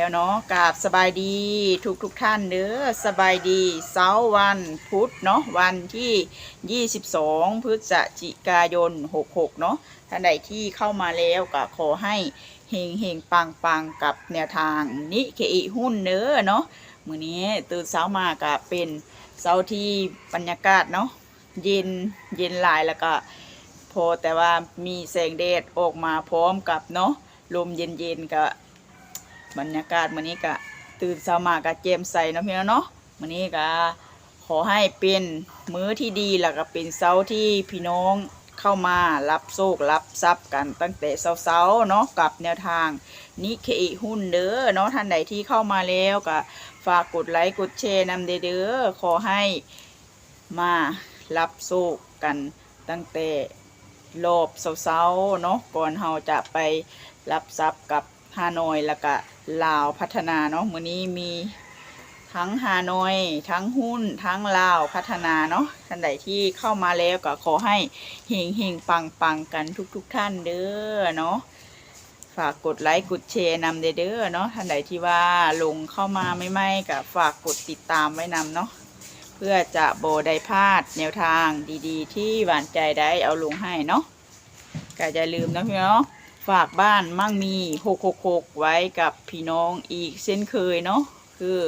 แล้วเนาะกราบสบายดีทุกทุกท่านเด้อสบายดีเสาร์วันพุธเนาะวันที่ 22 พฤศจิกายน 66 เนาะท่านใดที่เข้ามาแล้วก็ขอให้เฮงเฮงปังปังกับแนวทางนิเคอิหุ้นเด้อเนาะมื้อนี้ตื่นเช้ามาก็เป็นเช้าที่บรรยากาศเนาะเย็นเย็นหลายแล้วก็พอแต่ว่ามีแสงแดดออกมาพร้อมกับเนาะลมเย็นๆก็บ บรรยากาศมื้อนี้ก็ตื่นเช้ามาก็แจ่มใสเนาะพี่น้องเนาะมื้อนี้ก็ขอให้เป็นมื้อที่ดีแล้วก็เป็นเช้าที่พี่น้องเข้ามารับโชครับทรัพย์กันตั้งแต่เช้าๆเนาะกับแนวทางนิเคอิหุ้นเด้อเนาะท่านใดที่เข้ามาแล้วก็ฝากกดไลค์กดแชร์นำเด้อขอให้มารับโชคกันตั้งแต่รอบเช้าๆเนาะก่อนเฮาจะไปรับทรัพย์กับ ฮานอยแล้วก็ลาวพัฒนาเนาะมื้อนี้มีทั้งฮานอย ทั้งหุ้น ทั้งลาวพัฒนาเนาะท่านใดที่เข้ามาแล้วก็ขอให้เฮงเฮงปังปังกันทุกๆทท่านเด้อเนาะฝากกดไลค์กดแชร์นำเด้อเนาะท่านใดที่ว่าลงเข้ามาไม่ไม่ๆก็ฝากกดติดตามไว้นำเนาะเพื่อจะโบได้พลาดแนวทางดีๆ ที่หวานใจได้เอาลงให้เนาะก็อย่าลืมนะพี่เน้อง ฝากบ้านมั่งมี666ไว้กับพี่น้องอีกเช่นเคยเนาะคือ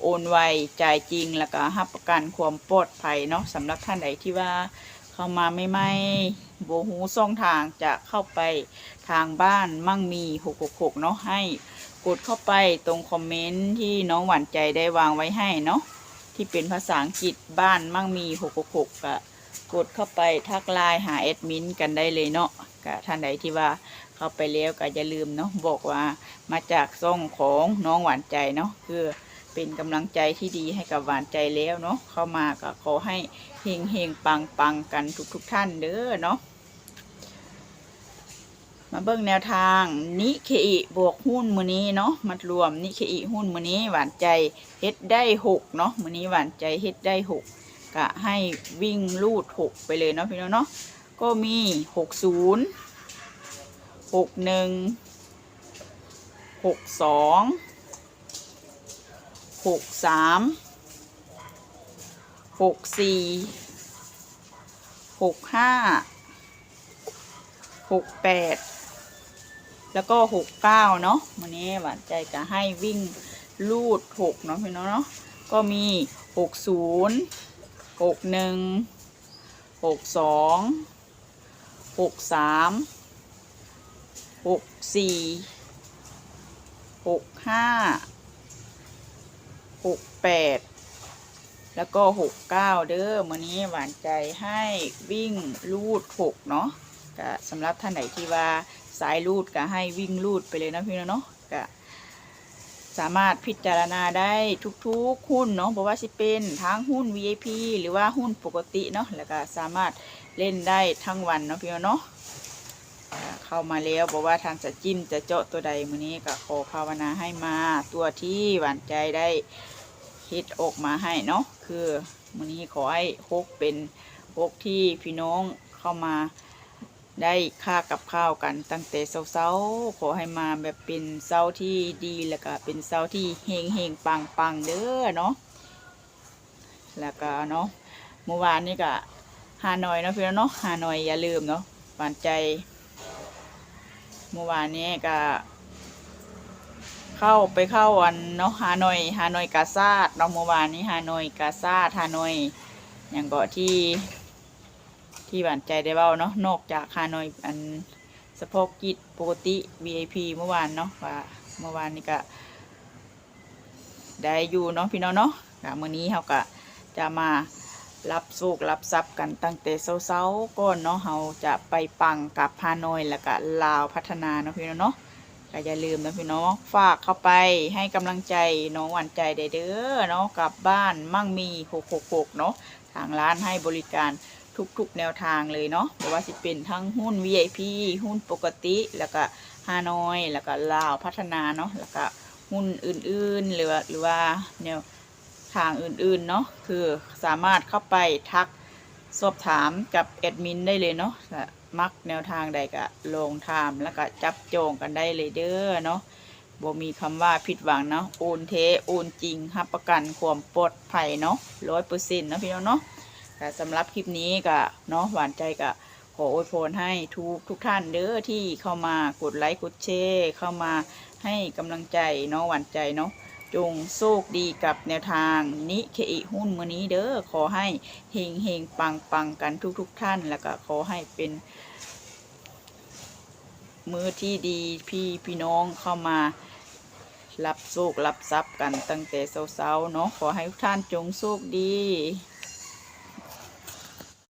โอนไวจ่ายจริงแล้วก็รับประกันความปลอดภัยเนาะสำหรับท่านใดที่ว่าเข้ามาไม่ไม่โบหูซ่องทางจะเข้าไปทางบ้านมั่งมี666เนาะให้กดเข้าไปตรงคอมเมนต์ที่น้องหวานใจได้วางไว้ให้เนาะที่เป็นภาษาอังกฤษบ้านมั่งมี666ก็กดเข้าไปทักไลน์หาแอดมินกันได้เลยเนาะก็ท่านใดที่ว่า เข้าไปแล้วก็อย่าลืมเนาะบอกว่ามาจากซ่องของน้องหวานใจเนาะคือเป็นกำลังใจที่ดีให้กับหวานใจแล้วเนาะเข้ามาก็ขอให้เฮงเฮงปังปังกันทุกๆทท่านเด้อเนาะมาเบิ่งแนวทางนิเคอิบวกหุ้นมือนี้เนาะมัดรวมนิเคอิหุ้นมือนี้หวานใจเฮ็ดได้หกเนาะมือนี้หวานใจเฮ็ดได้หกกะให้วิ่งลูดหกไปเลยเนาะพี่น้องเนาะก็มีหกศูนย์ หกหนึ่งหกสองหกสามหกสี่หกห้าหกแปดแล้วก็หกเก้าเนาะวันนี้หวานใจก็ให้วิ่งลูดหกเนาะพี่น้องเนาะก็มีหกศูนย์หกหนึ่งหกสองหกสาม หกสี่หกห้าหกแปดแล้วก็หกเก้าเด้อมื้อนี้หวานใจให้วิ่งลูดหกเนาะก็สำหรับท่านไหนที่ว่าสายลูดก็ให้วิ่งลูดไปเลยนะพี่น้องเนาะก็สามารถพิจารณาได้ทุกๆหุ้นเนาะบอกว่าสิเป็นทั้งหุ้น VIP หรือว่าหุ้นปกติเนาะแล้วก็สามารถเล่นได้ทั้งวันเนาะพี่น้องเนาะ เข้ามาแล้วบอกว่าทางจะจิ้มจะเจาะตัวใดมื้อนี้ก็ขอภาวนาให้มาตัวที่หวานใจได้ฮิตออกมาให้เนาะคือมื้อนี้ขอให้ฮกเป็นฮกที่พี่น้องเข้ามาได้ค่ากับข้าวกันตั้งแต่เช้าๆขอให้มาแบบเป็นเช้าที่ดีแล้วก็เป็นเช้าที่เฮงเฮงปังปังเด้อเนาะแล้วก็เนาะเมื่อวานนี่ก็ฮานอยเนาะพี่น้องเนาะฮานอยอย่าลืมเนาะหวานใจ มื่อวานนี้ก็ เข้าไปเข้าวันเนาะฮานอยฮานอยกาซาดเนาะเมื่อวานนี้ฮานอยกาซาดฮานอยอย่างก็ที่ที่หวานใจได้เบ้าเนาะนอกจากฮานอยอันสะโพกกิจปกติ VIP เมื่อวานเนาะว่าเมื่อวานนี้ก็ได้อยู่เนาะพี่น้องเนาะก็มื้อนี้เขาก็จะมา รับโชครับทรัพย์กันตั้งแต่เช้าๆก่อนเนาะเราจะไปปังกับฮานอยแล้วก็ลาวพัฒนาเนาะพี่น้องเนาะก็อย่าลืมนะพี่น้องฝากเข้าไปให้กำลังใจน้องหวานใจได้เด้อเนาะกลับบ้านมั่งมี666เนาะทางร้านให้บริการทุกๆแนวทางเลยเนาะเพราะว่าสิเป็นทั้งหุ้น VIP หุ้นปกติแล้วก็ฮานอยแล้วก็ลาวพัฒนาเนาะแล้วก็หุ้นอื่นๆหรือว่าหรือว่าแนว ทางอื่นๆเนาะคือสามารถเข้าไปทักสอบถามกับแอดมินได้เลยเนาะมักแนวทางใดก็ลงถามแล้วก็จับโจงกันได้เลยเด้อเนาะบ่มีคำว่าผิดหวังเนาะโอนเทโอนจริงรับประกันความปลอดภัยเนาะร้อยเปอร์เซ็นต์นะพี่น้องเนาะแต่สำหรับคลิปนี้ก็เนาะหวานใจก็ขออวยพรให้ทุกทุกท่านเด้อที่เข้ามากดไลค์กดแชร์เข้ามาให้กำลังใจเนาะหวานใจเนาะ จงโชคดีกับแนวทางนิเคอิหุ้นมือนี้เด้อขอให้เฮงเฮงปังปังกันทุกทุกท่าน แล้วก็ขอให้เป็น มือที่ดีพี่พี่น้องเข้ามารับโชครับทรัพย์กันตั้งแต่เช้าๆเนาะขอให้ทุกท่านจงโชคดี